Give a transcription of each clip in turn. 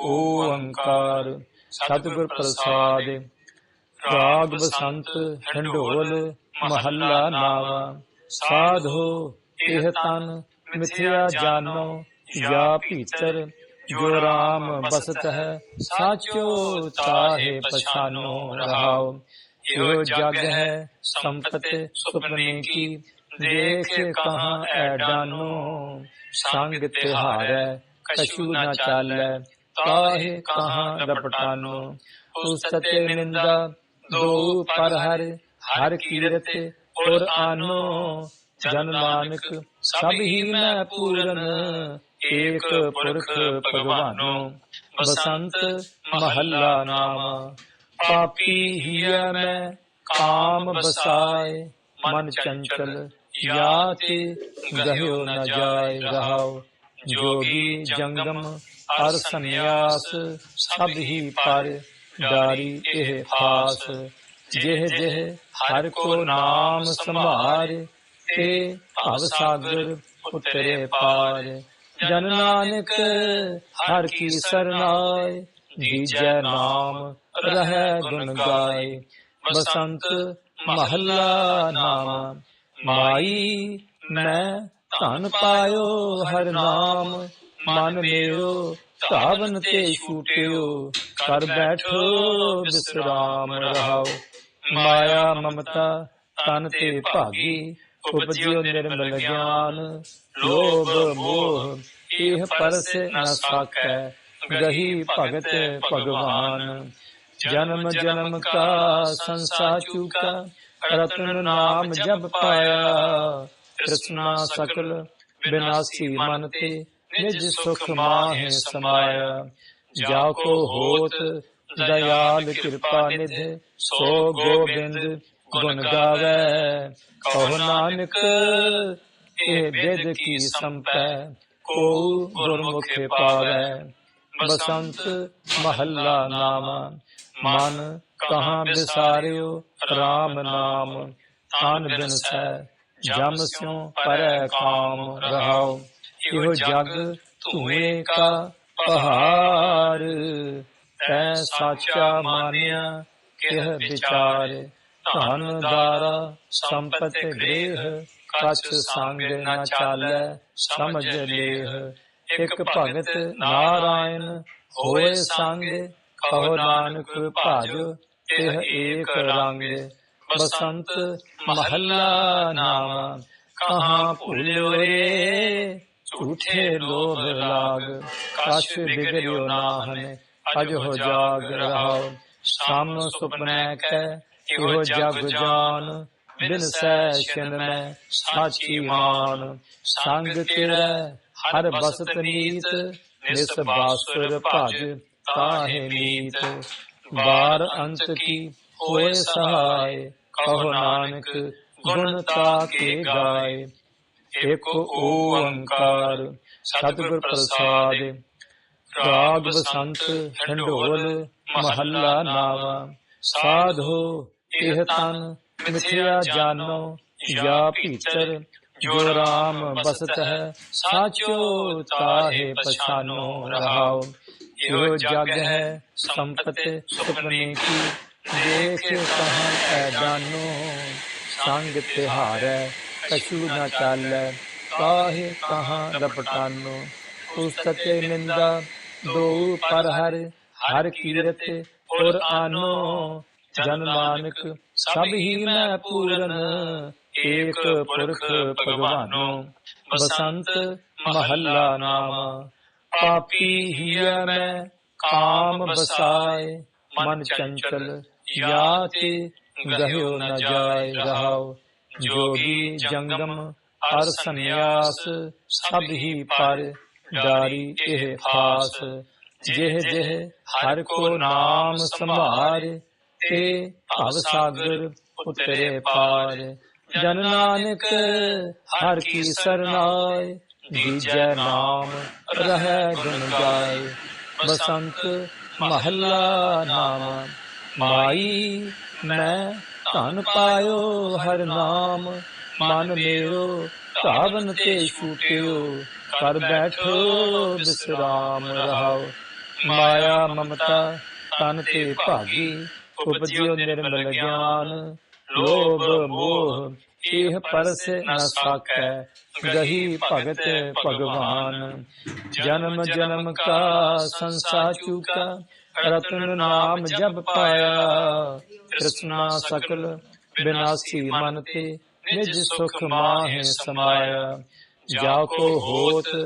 ਓੰਕਾਰ, ਸਤਿਗੁਰ ਪ੍ਰਸਾਦ, ਰਾਗ ਬਸੰਤ ਢੰਡੋਲ ਮਹੱਲਾ ਨਾਵਾ, ਸਾਧੋ, ਇਹ ਤਨ ਮਿਥਿਆ ਜਾਨੋ, ਜਾਂ ਭੀਤਰ, ਜੋ ਰਾਮ ਬਸਤ ਹੈ ਸਾਚੋ ਤਾਹੇ ਪਛਾਨੋ ਰਹਾਉ। ਇਹੋ ਜਗ ਹੈ ਸੰਪਤ ਸੁਪਨੇ ਕੀ ਦੇਖ ਕਹਾਂ ਐਡਾਨੋ ਸੰਗ ਤਿਹਾਰੈ, ਕਛੂ ਨਾ ਚਾਲੈ ਤਾਹੇ ਕਹਾਂ ਰਪਟਾਨੋ ਉਸਤੇ ਨਿੰਦਾ ਦੋ ਪਰ ਹਰ ਹਰ ਕੀਰਤ ਔਰ ਆਨੋ। ਜਨ ਨਾਨਕ ਸਭ ਹੀ ਮੈਂ ਪੂਰਨ ਏਕ ਪੁਰਖ ਭਗਵਾਨੋ। ਬਸੰਤ ਮਹੱਲਾ ਨਾਮ। ਪਾਪੀ ਹੀਆ ਮੈਂ ਕਾਮ ਬਸਾਏ ਮਨ ਚੰਚਲ ਯਾ ਤੇ ਗਹਿਓ ਨ ਜਾਏ ਰਹਾਉ ਜੋਗੀ ਜੰਗਮ ਹਰ ਸੰਨਿਆਸ ਸਭ ਹੀ ਪਰ ਡਾਰੀ ਇਹ ਫਾਸ, ਜਿਹ ਜਿਹ ਹਰ ਕੋ ਨਾਮ ਸੰਭਾਰ, ਤੇ ਭਵ ਸਾਗਰ ਉਤਰੇ ਪਾਰ। ਜਨ ਨਾਨਕ ਹਰ ਕੀ ਸਰਨਾਏ, ਦੀਜੈ ਨਾਮ ਰਹਿ ਗੁਣ ਗਾਏ। ਬਸੰਤ ਮਹੱਲਾ ਨਾਮ, ਮਾਈ ਮੈਂ ਧਨ ਪਾਇਓ ਹਰ ਨਾਮ। ਮਨ ਮੇਰੋ ਧਾਵਨ ਤੇ ਛੂਟਿਓ ਕਰ ਬੈਠੋ ਬਿਸਰਾਮ ਰਹਾਓ। ਮਾਇਆ, ਮਮਤਾ, ਤਨ ਤੇ ਭਾਗੀ, ਉਪਜਿਓ ਨਿਰਮਲ ਗਿਆਨ। ਲੋਭ, ਮੋਹ, ਇਹ ਪਰਸ ਨ ਸਾਕੈ ਗਹੀ ਭਗਤ ਭਗਵਾਨ। ਜਨਮ ਜਨਮ ਕਾ ਸੰਸਾ ਚੁਕਾ, ਰਤਨ ਨਾਮ ਜਪ ਪਾਇਆ। ਕ੍ਰਿਸ਼ਨਾ ਸਕਲ ਬਿਨਾਸੀ ਮਨ ਤੇ ਨਿਜ ਸੁਖ ਮਾਹਿ ਸਮਾਇਆ। ਜਾ ਕੋ ਹੋਤ ਦਇਆਲ ਕਿਰਪਾ ਨਿਧ ਸੋ ਗੋਬਿੰਦ ਗੁਣ ਗਾਵੇ। ਕਹੋ ਨਾਨਕ ਇਹ ਬੇਦ ਕੀ ਸੰਪੈ। ਕੋ ਗੁਰਮੁਖੇ ਪਾਵੇ। ਬਸੰਤ ਮਹੱਲਾ ਨਾਮ। ਮਨ ਕਹਾਂ ਵਿਸਾਰਿਓ RAM ਨਾਮ। ਤਾਨ ਬਿਨ ਸੈ ਜਮ ਸਿਉ ਪਰੈ ਕਾਮ ਰਹਾਉ। ਇਹੋ ਜਗ ਧੂਏ ਕਾ ਪਹਾੜ। ਤੈ ਸਾਚਾ ਮਾਨਿਆ ਕਿਹ ਵਿਚਾਰ। ਧਨ ਦਾਰਾ ਸੰਪਤ ਗ੍ਰਹਿ ਕਛ ਸੰਗ ਨ ਚਾਲੈ ਸਮਝ ਲੇਹ। ਇਕ ਭਗਤ ਨਾਰਾਇਣ ਹੋਏ ਸੰਗ ਕਹੋ ਨਾਨਕ ਭਾਜ ਇਹ ਏਕ ਰੰਗ। ਬਸੰਤ ਮਹੱਲਾ ਨਾਮ ਕਹਾਂ ਭੁਲਿਓ ਰੇ? ਝੂਠੇ ਲੋਭ ਲਾਗ, ਕਛ ਬਿਗੜਿਓ ਨਾਹਨ, ਅਜ ਹੋ ਜਾਗ ਰਹਾਉ ਸਮ ਸੁਪਨੈ ਕੈ ਇਹੋ ਜਗ ਜਾਨ, ਬਿਨ ਸੈ ਛਿਨ ਮੈਂ ਸਾਚੀ ਮਾਨ। ਸੰਗ ਤੇਰਾ ਹਰ ਬਸਤ ਨੀਤ, ਨਿਸ ਬਾਸੁਰ ਭਜ ਤਾਹੇ ਨੀਤ ਬਾਰ ਅੰਤ ਕੀ ਹੋਏ ਸਹਾਇ ਕਹੋ ਨਾਨਕ ਗੁਣ ਤਾ ਕੇ ਗਾਏ। ਏਕ ਓੰਕਾਰ, ਸਤਿਗੁਰ ਪ੍ਰਸਾਦ, ਰਾਗ ਬਸੰਤ ਢੰਡੋਲ ਮਹੱਲਾ ਨਾਵਾ। ਸਾਧੋ, ਇਹ ਤਨ ਮਿਥਿਆ ਜਾਨੋ, ਜਾਂ ਭੀਤਰ, ਜੋ ਰਾਮ ਬਸਤ ਹੈ ਸਾਚੋ ਤਾਹੇ ਪਛਾਨੋ ਰਹਾਉ। ਇਹੋ ਜਗ ਹੈ ਸੰਪਤ ਸੁਪਨੇ ਕੀ, ਦੇਖ ਕਹਾਂ ਐ ਜਾਨੋ। ਸੰਗ ਤਿਹਾਰੈ ਕਛੂ ਨ ਚਾਲੈ ਕਾਹੇ ਕਹਾਂ ਰਪਟਾਨੋ ਪੁਸਤਕੇ ਨਿੰਦਾ ਦੋ ਪਰ ਹਰ ਹਰ ਕੀਰਤ ਔਰ ਆਨੋ। ਜਨ ਨਾਨਕ, ਸਭ ਹੀ ਮੈਂ ਪੂਰਨ, ਏਕ ਪੁਰਖ ਭਗਵਾਨੋ। ਬਸੰਤ ਮਹੱਲਾ ਨਾਮ, ਪਾਪੀ ਹੀਆ ਮੈਂ, ਕਾਮ ਬਸਾਏ। ਮਨ ਚੰਚਲ ਯਾ ਤੇ ਗਹਿਓ ਨਾ ਜਾਏ। ਰਹਾਉ ਜੋਗੀ ਜੰਗਮ ਹਰ ਸੰਨਿਆਸ, ਸਭ ਹੀ ਪਰ ਡਾਰੀ ਇਹ ਫਾਸ ਜਿਹ ਜਿਹ ਹਰ ਕੋ ਨਾਮ ਸੰਭਾਰ, ਤੇ ਭਵ ਸਾਗਰ ਉਤਰੇ ਪਾਰ। ਜਨ ਨਾਨਕ ਹਰ ਕੀ ਸਰਨਾਏ, ਦੀਜੈ ਨਾਮ ਰਹਿ ਗੁਣ ਗਾਏ। ਬਸੰਤ ਮਹੱਲਾ ਨਾਮ, ਮਾਈ ਮੈਂ ਧਨ ਪਾਇਓ ਹਰ ਨਾਮ, ਮਨ ਮੇਰੋ, ਧਾਵਨ ਤੇ ਛੂਟਿਓ ਕਰ ਬੈਠੋ, ਬਿਸਰਾਮ ਰਹਾਓ। ਮਾਇਆ, ਮਮਤਾ, ਤਨ ਤੇ ਭਾਗੀ, ਉਪਜਿਓ ਨਿਰਮਲ ਗਿਆਨ, ਲੋਭ ਮੋਹ ਇਹ ਪਰਸ ਨ ਸਾਕੈ ਗਹੀ ਭਗਤ ਭਗਵਾਨ। ਜਨਮ ਜਨਮ ਕਾ ਸੰਸਾਰ ਚੁਕਾ, ਰਤਨ ਨਾਮ ਜਪ ਪਾਇਆ। ਕ੍ਰਿਸ਼ਨਾ ਸਕਲ ਬਿਨਾਸੀ ਮਨ ਤੇ, ਨਿਜ ਸੁਖ ਮਾਹਿ ਸਮਾਇਆ। ਜਾ ਕੋ ਹੋਤ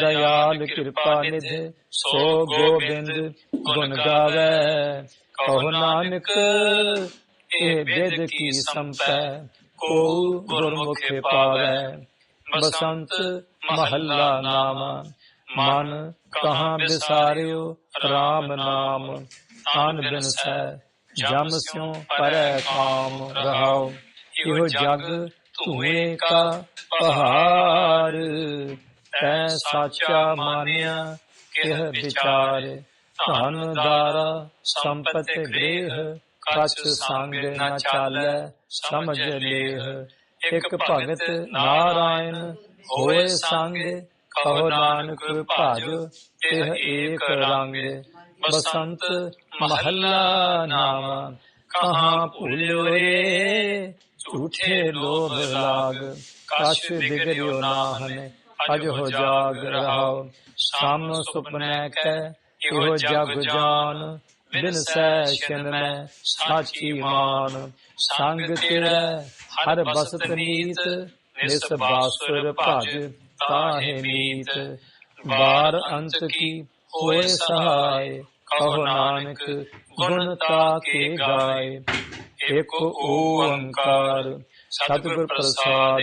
ਦਇਆਲ ਕਿਰਪਾ ਨਿਧ, ਸੋ ਗੋਬਿੰਦ ਗੁਣ ਗਾਵੇ। ਕਹੋ ਨਾਨਕ, ਇਹ ਵੇਦ ਕੀ ਸੰਪੈ। ਕੋ ਗੁਰਮੁਖ ਪਾਵੈ, ਬਸੰਤ ਮਹੱਲਾ ਨਾਮ, ਮਨ ਕਹਾਂ ਬਿਸਾਰਿਓ RAM ਨਾਮ ਆਨ ਬਿਨ ਸੈ ਜਮ ਸਿਉ ਪਰੈ ਕਾਮ ਰਹਾਉ, ਇਹੋ ਜਗ ਧੂਏ ਕਾ ਪਹਾੜ ਤੈ ਸਾਚਾ ਮਾਨਿਆ ਕਿਹ ਵਿਚਾਰ, ਧਨ ਦਾਰਾ ਸੰਪਤ ਗ੍ਰਹਿ, ਕਛ ਸੰਗ ਨ ਚਾਲੈ ਸਮਝ ਲੇਹ। ਇਕ ਭਗਤ ਨਾਰਾਇਣ ਹੋਏ ਸੰਗ। ਕਹੋ ਨਾਨਕ ਭਾਜ ਇਹ ਏਕ ਰੰਗ। ਬਸੰਤ ਮਹੱਲਾ ਨਾਮ। ਕਹਾਂ ਭੁਲਿਓ ਰੇ? ਝੂਠੇ ਲੋਭ ਲਾਗ। ਕਛ ਬਿਗੜਿਓ ਨਾਹਨ। ਅਜ ਹੋ ਜਾਗ ਰਹਾਉ ਸਾਮ ਸੁਪਨੈ ਕੈ ਇਹੋ ਜਗ ਜਾਨ। ਬਿਨ ਸੈ ਛਿਨ ਮੈਂ ਸਾਚੀ ਮਾਨ। ਸੰਗ ਤੇਰਾ, ਹਰ ਬਸਤ ਨੀਤ, ਨਿਸ ਬਾਸੁਰ ਭਜ ਤਾਹੇ ਮੀਤ। ਬਾਰ ਅੰਤ ਕੀ ਹੋਏ ਸਹਾਇ ਕਹੋ ਨਾਨਕ ਗੁਣ ਤਾਕੇ ਗਾਏ। ਏਕ ਓੰਕਾਰ ਸਤਿਗੁਰ ਪ੍ਰਸਾਦ,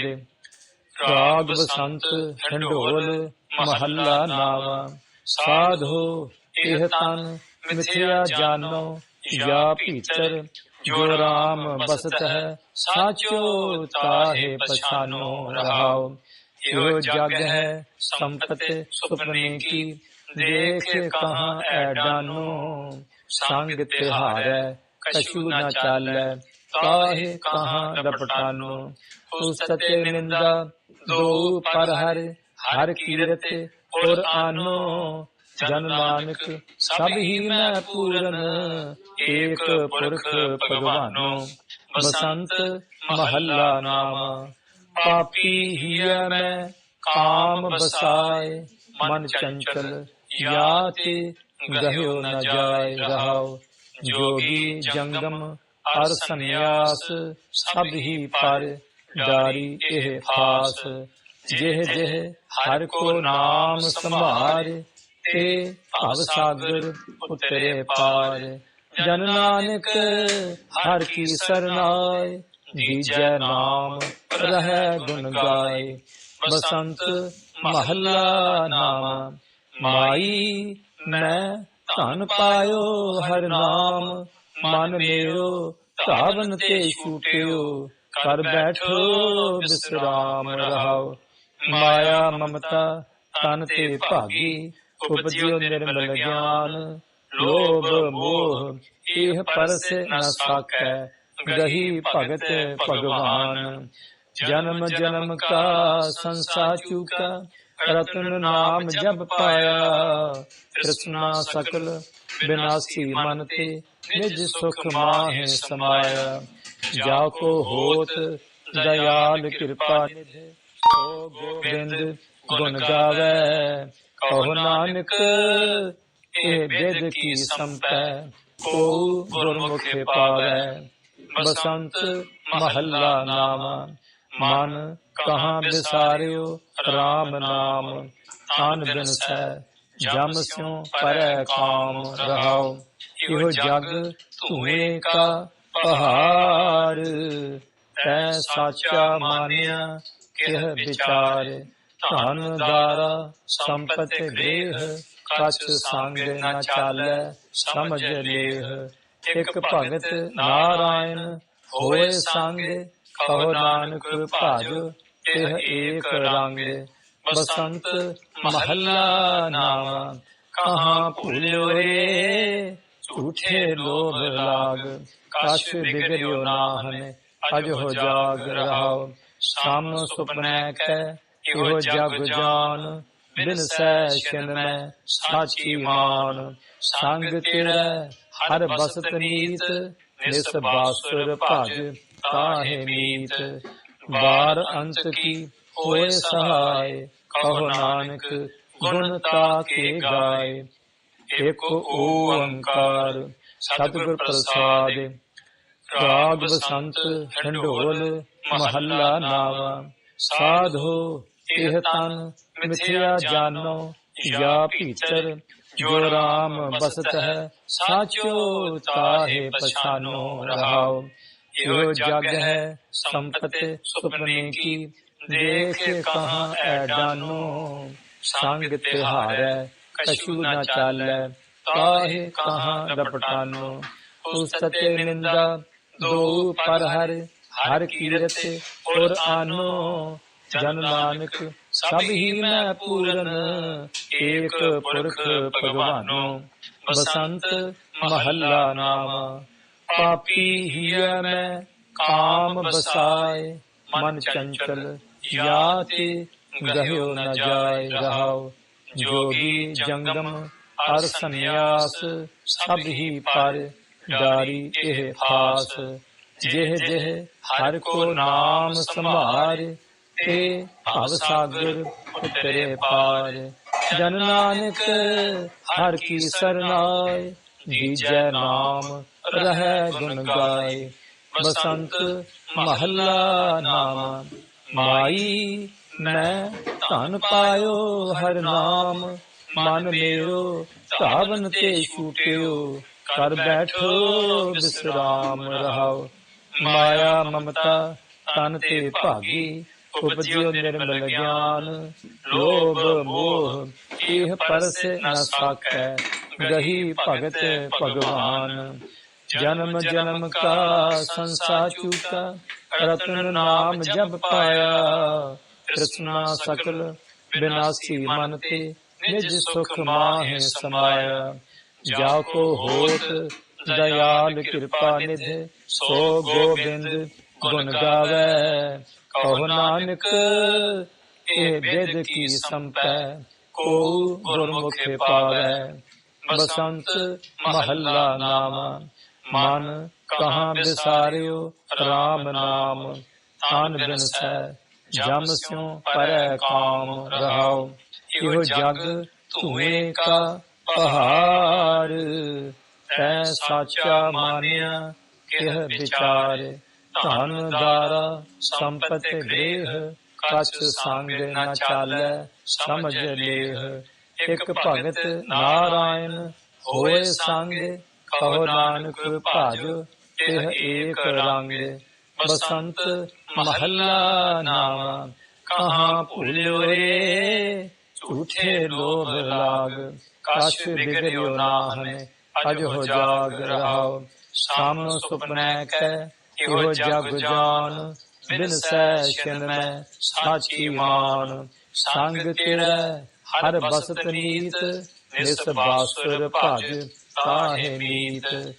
ਰਾਗ ਬਸੰਤ ਢੰਡੋਲ ਮਹੱਲਾ ਨਾਵਾ। ਸਾਧੋ, ਇਹ ਤਨ ਮਿਥਿਆ ਜਾਨੋ, ਜਾਂ ਭੀਤਰ ਜੋ ਰਾਮ ਬਸਤ ਹੈ, ਸਾਚੋ ਤਾਹੇ ਪਛਾਨੋ ਰਹਾਉ ਇਹੋ ਜਗ ਹੈ ਸੰਪਤ ਸੁਪਨੇ ਕੀ ਦੇਖ ਕਹਾਂ ਐਡਾਨੋ ਸੰਗ ਤਿਹਾਰੈ, ਕਛੂ ਨਾ ਚਾਲੈ ਕਾਹੇ ਕਹਾਂ ਰਪਟਾਨੋ ਉਸਤੇ ਨਿੰਦਾ, ਦੋ ਪਰ ਹਰ ਹਰ ਕੀਰਤ ਔਰ ਆਨੋ। ਜਨ ਨਾਨਕ ਸਭ ਹੀ ਮੈਂ ਪੂਰਨ ਏਕ ਪੁਰਖ ਭਗਵਾਨੋ। ਬਸੰਤ ਮਹੱਲਾ ਨਾਮ। ਪਾਪੀ ਹੀਆ ਮੈਂ ਕਾਮ ਬਸਾਏ। ਮਨ ਚੰਚਲ ਯਾ ਤੇ ਗਹਿਓ ਨ ਜਾਏ ਰਹਾਉ ਜੋਗੀ ਜੰਗਮ ਅਰ ਸੰਨਿਆਸ ਸਭ ਹੀ ਪਰ ਡਾਰੀ ਇਹ ਫਾਸ। ਜਿਹ ਜਿਹ ਹਰ ਕੋ ਨਾਮ ਸੰਭਾਰ। ਤੇ ਭਵ ਸਾਗਰ ਉਤਰੇ ਪਾਰ। ਜਨ ਨਾਨਕ ਹਰ ਕੀ ਸਰਨਾਏ ਜੀਜੈ ਨਾਮ ਰਹਿ ਗੁਣ ਗਾਏ। ਬਸੰਤ ਮਹੱਲਾ ਨਾਮ, ਮਾਈ ਮੈਂ ਧਨ ਪਾਇਓ ਹਰ ਨਾਮ। ਮਨ ਮੇਰੋ ਧਾਵਨ ਤੇ ਛੂਟਿਓ ਕਰ ਬੈਠੋ ਬਿਸਰਾਮ ਰਹਾਓ। ਮਾਇਆ ਮਮਤਾ ਤਨ ਤੇ ਭਾਗੀ ਉਪਜਿਓ ਨਿਰਮਲ ਗਿਆਨ ਲੋਭ ਮੋਹ ਇਹ ਪਰਸ ਨ ਸਾਕੈ ਗਹੀ ਭਗਤ ਭਗਵਾਨ। ਜਨਮ ਜਨਮ ਕਾ ਸੰਸਾਰ ਚੁਕਾ ਰਤਨ ਨਾਮ ਜਪ ਪਾਇਆ। ਤ੍ਰਿਸ਼ਨਾ ਸਕਲ ਬਿਨਾਸੀ ਮਨ ਤੇ ਨਿਜ ਸੁਖ ਮਾਹਿ ਸਮਾਇਆ। ਜਾ ਕੋ ਹੋਤ ਦਇਆਲ ਕਿਰਪਾ ਨਿਧ। ਸੋ ਗੋਬਿੰਦ ਗੁਣ ਗਾਵੇ। ਕਹੋ ਨਾਨਕ ਇਹ ਵੇਦ ਕੀ ਸੰਪੈ? ਕੋ ਗੁਰਮੁਖ ਪਾਵੈ? ਬਸੰਤ ਮਹੱਲਾ ਨਾਮ। ਮਨ ਕਹਾਂ ਬਿਸਾਰਿਓ RAM ਨਾਮ। ਆਨ ਬਿਨ ਸੈ ਜਮ ਸਿਉ ਪਰੈ ਕਾਮ ਰਹਾਉ। ਇਹੋ ਜਗ ਧੂਏ ਕਾ ਪਹਾੜ। ਤੈ ਸਾਚਾ ਮਾਨਿਆ ਕਿਹ ਵਿਚਾਰ। ਧਨ ਦਾਰਾ ਸੰਪਤ ਗ੍ਰਹਿ, ਕਛ ਸੰਗ ਨਾ ਚਾਲੈ, ਸਮਝ ਲੇਹ। ਇਕ ਭਗਤ ਨਾਰਾਇਣ, ਹੋਏ ਸੰਗ, ਕਹੋ ਨਾਨਕ ਭਾਜ ਇਹ ਏਕ ਰੰਗ। ਬਸੰਤ ਮਹੱਲਾ ਨਾਮ, ਕਹਾ ਭੁਲਿਓ ਰੇ? ਝੂਠੇ ਲੋਭ ਲਾਗ, ਕਛ ਬਿਗੜਿਓ ਨਾਹਨ, ਅਜ ਹੋ ਜਾਗ ਰਹਾਉ ਸਾਮ ਸੁਪਨੈ ਕੈ ਇਹੋ ਜਗ ਜਾਨ, ਬਿਨ ਸੈ ਛਿਨ ਮੈਂ ਸਾਚੀ ਮਾਨ। ਸੰਗ ਤੇਰਾ ਹਰ ਬਸਤ ਨੀਤ, ਨਿਸ ਬਾਸੁਰ ਭਜ ਕਾਹੇ ਮੀਤ। ਬਾਰ ਅੰਤ ਕੀ ਹੋਏ ਸਹਾਇ ਕਹੋ ਨਾਨਕ ਗੁਣ ਤਾ ਕੇ ਗਾਏ। ਏਕ ਓੰਕਾਰ ਸਤਿਗੁਰ ਪ੍ਰਸਾਦ, ਰਾਗ ਬਸੰਤ ਢੰਡੋਲ ਮਹੱਲਾ ਨਾਵਾ। ਸਾਧੋ ਇਹ ਤਨ ਮਿਥਿਆ ਜਾਣੋ ਜਾਂ ਭੀਤਰ ਜੋ ਰਾਮ ਬਸਤ ਹੈ ਸਾਚੋ ਤਾਹੇ ਪਛਾਨੋ ਰਹਾਉ। ਇਹੋ ਜਗ ਹੈ ਸੰਪਤ ਸੁਪਨੇ ਕੀ। ਦੇਖ ਕਹਾਂ ਐਡਾਨੋ ਸੰਗ ਤਿਹਾਰੈ ਕਛੂ ਨ ਚਾਲੈ। ਕਾਹੇ ਕਹਾਂ ਲਪਟਾਨੋ। ਉਸਤੇ ਨਿੰਦਾ ਦੋ ਪਰ ਹਰ ਹਰ ਕੀਰਤ ਔਰ ਆਨੋ। ਜਨ ਨਾਨਕ, ਸਭ ਹੀ ਮੈਂ ਪੂਰਨ, ਏਕ ਪੁਰਖ ਭਗਵਾਨੋ, ਬਸੰਤ ਮਹੱਲਾ ਨਾਮ, ਪਾਪੀ ਹੀਐ ਮੈਂ, ਕਾਮ ਬਸਾਏ, ਮਨ ਚੰਚਲ, ਯਾਤੇ ਗਹਿਓ ਨ ਜਾਏ ਰਹਾਉ ਜੋਗੀ ਜੰਗਮ ਹਰ ਸੰਨਿਆਸ, ਸਭ ਹੀ ਪਰ ਡਾਰੀ ਇਹ ਖਾਸ ਜਿਹ ਜਿਹ ਹਰ ਕੋ ਨਾਮ ਸੰਭਾਰ ਤੇ ਭਵ ਸਾਗਰ ਉਤਰੇ ਪਾਰ। ਜਨ ਨਾਨਕ ਹਰ ਕੀ ਸਰਨਾਏ। ਜੀਜੈ ਨਾਮ ਰਹਿ ਗੁਣ ਗਾਏ। ਬਸੰਤ ਮਹੱਲਾ ਨਾਮ। ਮਾਈ ਮੈਂ ਧਨ ਪਾਇਓ ਹਰ ਨਾਮ। ਮਨ ਮੇਰੋ ਧਾਵਨ ਤੇ ਛੂਟਿਓ। ਕਰ ਬੈਠੋ ਵਿਸਰਾਮ ਰਹਾਓ। ਮਾਇਆ ਮਮਤਾ ਤਨ ਤੇ ਭਾਗੀ। ਉਪਜਿਓ ਨਿਰਮਲ ਗਿਆਨ, ਲੋਭ ਮੋਹ, ਇਹ ਪਰਸ ਨ ਸਾਕੈ, ਗਹੀ ਭਗਤ ਭਗਵਾਨ। ਜਨਮ ਜਨਮ ਕਾ ਸੰਸਾ ਚੂਕਾ, ਰਤਨ ਨਾਮ ਜਪ ਪਾਇਆ। ਤ੍ਰਿਸ਼ਨਾ ਸਕਲ, ਬਿਨਾਸੀ ਮਨ ਤੇ, ਨਿਜ ਸੁਖ ਮਾਹਿ ਸਮਾਇਆ। ਜਾ ਕੋ ਹੋਤ, ਦਇਆਲ ਕਿਰਪਾ ਨਿਧ, ਸੋ ਗੋਬਿੰਦ ਗੁਣ ਗਾਵੇ। ਕਹੋ ਨਾਨਕ ਇਹ ਬੇਦ ਕੀ ਸੰਪੈ ਕੋ ਗੁਰਮੁਖੇ ਪਾਵੇ ਬਸੰਤ ਮਹੱਲਾ ਨਾਮ। ਮਨ ਕਹਾਂ ਬਿਸਾਰਿਓ RAM ਨਾਮ। ਤਾਨ ਬਿਨਸੈ ਜਮ ਸਿਉ ਪਰੈ ਕਾਮ ਰਹਾਉ। ਇਹੋ ਜਗ ਧੂਏ ਕਾ ਪਹਾੜ। ਤੈ ਸਾਚਾ ਮਾਨਿਆ ਕਿਹ ਵਿਚਾਰ। ਧਨ ਦਾਰਾ, ਸੰਪਤ ਗ੍ਰਹਿ ਕਛ ਸੰਗ ਨ ਚਾਲੈ, ਸਮਝ ਲੇਹ। ਇਕ ਭਗਤ ਨਾਰਾਇਣ, ਹੋਏ ਸੰਗ, ਕਹੋ ਨਾਨਕ ਭਾਜ ਇਹ ਏਕ ਰੰਗ। ਬਸੰਤ ਮਹੱਲਾ ਨਾਮ, ਕਹਾਂ ਭੁਲਿਓ ਰੇ, ਝੂਠੇ ਲੋਭ ਲਾਗ। ਕਛ ਬਿਗੜਿਓ ਨਾਹਨੇ, ਅਜ ਹੋ ਜਾਗ ਰਹਾਉ। ਸਾਮ ਸੁਪਨੈ ਕੈ ਇਹੋ ਜਗ ਜਾਨ? ਬਿਨ ਸੈ ਛਿਨ ਮੈਂ ਸਾਚੀ ਮਾਨ। ਸੰਗ ਤੇਰਾ ਹਰ ਬਸਤ ਨੀਤ ਨਿਸ ਬਾਸੁਰ ਭਜ ਕਾਹੇ ਮੀਤ।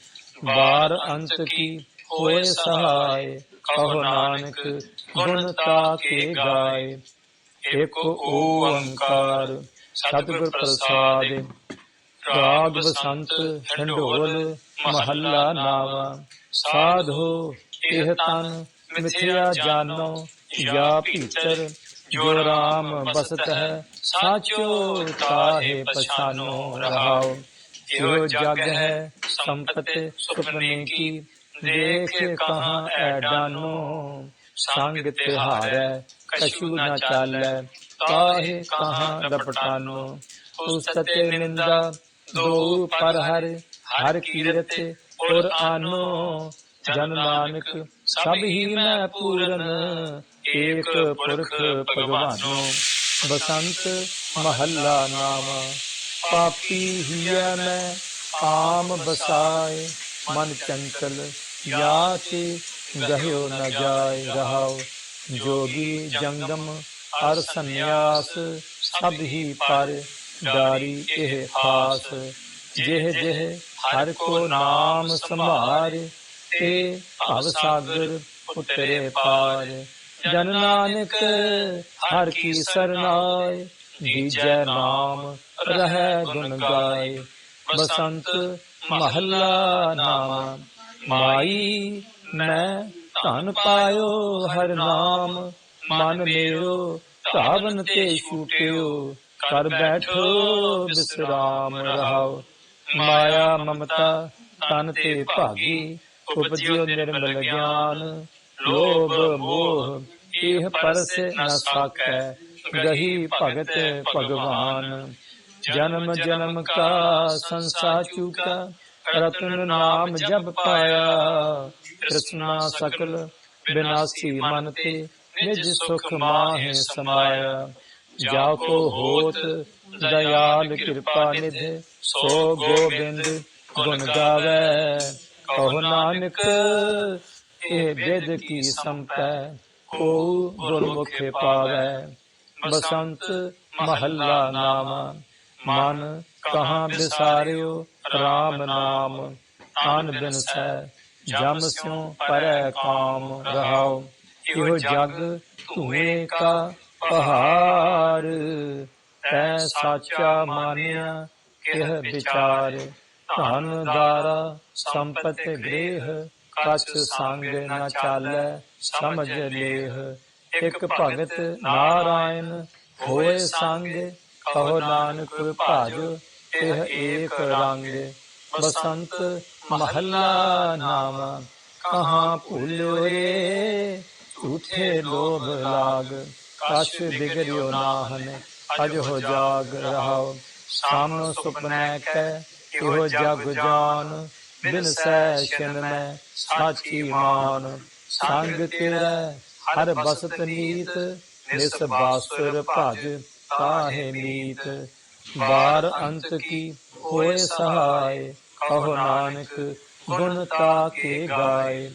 ਬਾਰ ਅੰਤ ਕੀ ਹੋਏ ਸਹਾਇ ਕਹੋ ਨਾਨਕ ਗੁਣ ਤਾ ਕੇ ਗਾਏ। ਏਕ ਓੰਕਾਰ ਸਤਿਗੁਰ ਪ੍ਰਸਾਦ। ਰਾਗ ਬਸੰਤ ਢੰਡੋਲ ਮਹੱਲਾ ਨਾਵਾ। ਸਾਧੋ ਇਹ ਤਨ ਮਿਥਿਆ ਜਾਣੋ ਜਾਂ ਭੀਤਰ, ਜੋ ਰਾਮ ਬਸਤ ਹੈ ਸਾਚੋ ਤਾਹੇ ਪਛਾਨੋ ਰਹਾਉ ਇਹੋ ਜਗ ਹੈ ਸੰਪਤ ਸੁਪਨੇ ਕੀ, ਦੇਖ ਕਹਾਂ ਐਡਾਨੋ ਸੰਗ ਤਿਹਾਰੈ, ਕਛੂ ਨ ਚਾਲੈ ਕਾਹੇ ਕਹਾਂ ਲਪਟਾਨੋ। ਉਸਤੇ ਨਿੰਦਾ, ਦੋ ਪਰ ਹਰ ਹਰ ਕੀਰਤ ਔਰ ਆਨੋ। ਜਨ ਨਾਨਕ ਸਭ ਹੀ ਮੈਂ ਪੂਰਨ ਏਕ ਪੁਰਖ ਭਗਵਾਨੋ। ਬਸੰਤ ਮਹੱਲਾ ਨਾਮ ਪਾਪੀ ਹੀਐ ਮੈਂ ਆਮ ਬਸਾਏ। ਮਨ ਚੰਚਲ ਯਾਤੇ ਗਹਿਓ ਨ ਜਾਏ ਰਹਾਉ ਜੋਗੀ ਜੰਗਮ ਹਰ ਸੰਨਿਆਸ ਸਭ ਹੀ ਪਰ ਡਾਰੀ ਇਹ ਖਾਸ ਜਿਹ ਜਿਹ ਹਰ ਕੋ ਨਾਮ ਸੰਭਾਰ ਤੇ ਭਵ ਸਾਗਰ ਉਤਰੇ ਪਾਰ। ਜਨ ਨਾਨਕ ਹਰ ਕੀ ਸਰਨਾਏ ਜੀਜੈ ਨਾਮ ਰਹਿ ਗੁਣ ਗਾਏ। ਬਸੰਤ ਮਹੱਲਾ ਨਾਮ, ਮਾਈ ਮੈਂ ਧਨ ਪਾਇਓ ਹਰ ਨਾਮ। ਮਨ ਮੇਰੋ ਧਾਵਨ ਤੇ ਛੂਟਿਓ ਕਰ ਬੈਠੋ ਬਿਸਰਾਮ ਰਹਾਓ। ਮਾਇਆ ਮਮਤਾ ਤਨ ਤੇ ਭਾਗੀ ਉਪਜਿਓ ਨਿਰਮਲ ਗਿਆਨ ਲੋਭ ਮੋਹ ਇਹ ਪਰਸ ਨ ਸਾਕੈ ਗਹੀ ਭਗਤ ਭਗਵਾਨ। ਜਨਮ ਜਨਮ ਕਾ ਸੰਸਾਰ ਚੁਕਾ ਰਤਨ ਨਾਮ ਜਪ ਪਾਇਆ। ਤ੍ਰਿਸ਼ਨਾ ਸਕਲ ਬਿਨਾਸੀ ਮਨ ਤੇ ਨਿਜ ਸੁਖ ਮਾਹਿ ਸਮਾਇਆ। ਜਾ ਕੋ ਹੋਤ ਦਇਆਲ ਕਿਰਪਾ ਨਿਧ ਸੋ ਗੋਬਿੰਦ ਗੁਣ ਗਾਵੇ। ਕਹੋ ਨਾਨਕ ਇਹ ਵਿਦ ਕੀ ਸੰਪੈ? ਕੋ ਗੁਰਮੁਖੇ ਪਾਵੇ? ਬਸੰਤ ਮਹੱਲਾ ਨਾਮ ਮਨ ਕਹਾਂ ਬਿਸਾਰਿਓ RAM ਨਾਮ? ਆਨ ਬਿਨ ਸੈ ਜਮ ਸਿਉ ਪਰੈ ਕਾਮ ਰਹਾਉ। ਇਹੋ ਜਗ ਧੂਏ ਕਾ ਪਹਾੜ ਤੈ ਸਾਚਾ ਮਾਨਿਆ ਕਿਹ ਵਿਚਾਰ। ਧਨ ਦਾਰਾ ਸੰਪਤ ਗ੍ਰਹਿ, ਕਛ ਸੰਗ ਨ ਚਾਲੈ, ਸਮਝ ਲੇਹ। ਇਕ ਭਗਤ ਨਾਰਾਇਣ, ਹੋਏ ਸੰਗ, ਕਹੋ ਨਾਨਕ ਭਾਜ, ਇਹ ਏਕ ਰੰਗ। ਬਸੰਤ ਮਹੱਲਾ ਨਾਮ, ਕਹਾਂ ਭੁੱਲਿਓ ਰੇ? ਝੂਠੇ ਲੋਭ ਲਾਗ, ਕਛ ਬਿਗੜਿਓ ਨਾਹਨ, ਅਜ ਹੋ ਜਾਗ ਰਹਾਓ। ਸਾਮਨ ਸੁਪਨੈ ਕੈ ਇਹੋ ਜਗ ਜਾਨ, ਬਿਨ ਸੈ ਛਿਨ ਮੈਂ ਸਾਚੀ ਮਾਨ। ਸੰਗ ਤੇਰਾ ਹਰ ਬਸਤ ਨੀਤ, ਨਿਸ ਬਾਸੁਰ ਭਜ ਕਾਹੇ ਮੀਤ। ਬਾਰ ਅੰਤ ਕੀ ਹੋਏ ਸਹਾਇ ਕਹੋ ਨਾਨਕ ਗੁਣ ਤਾ ਕੇ ਗਾਏ।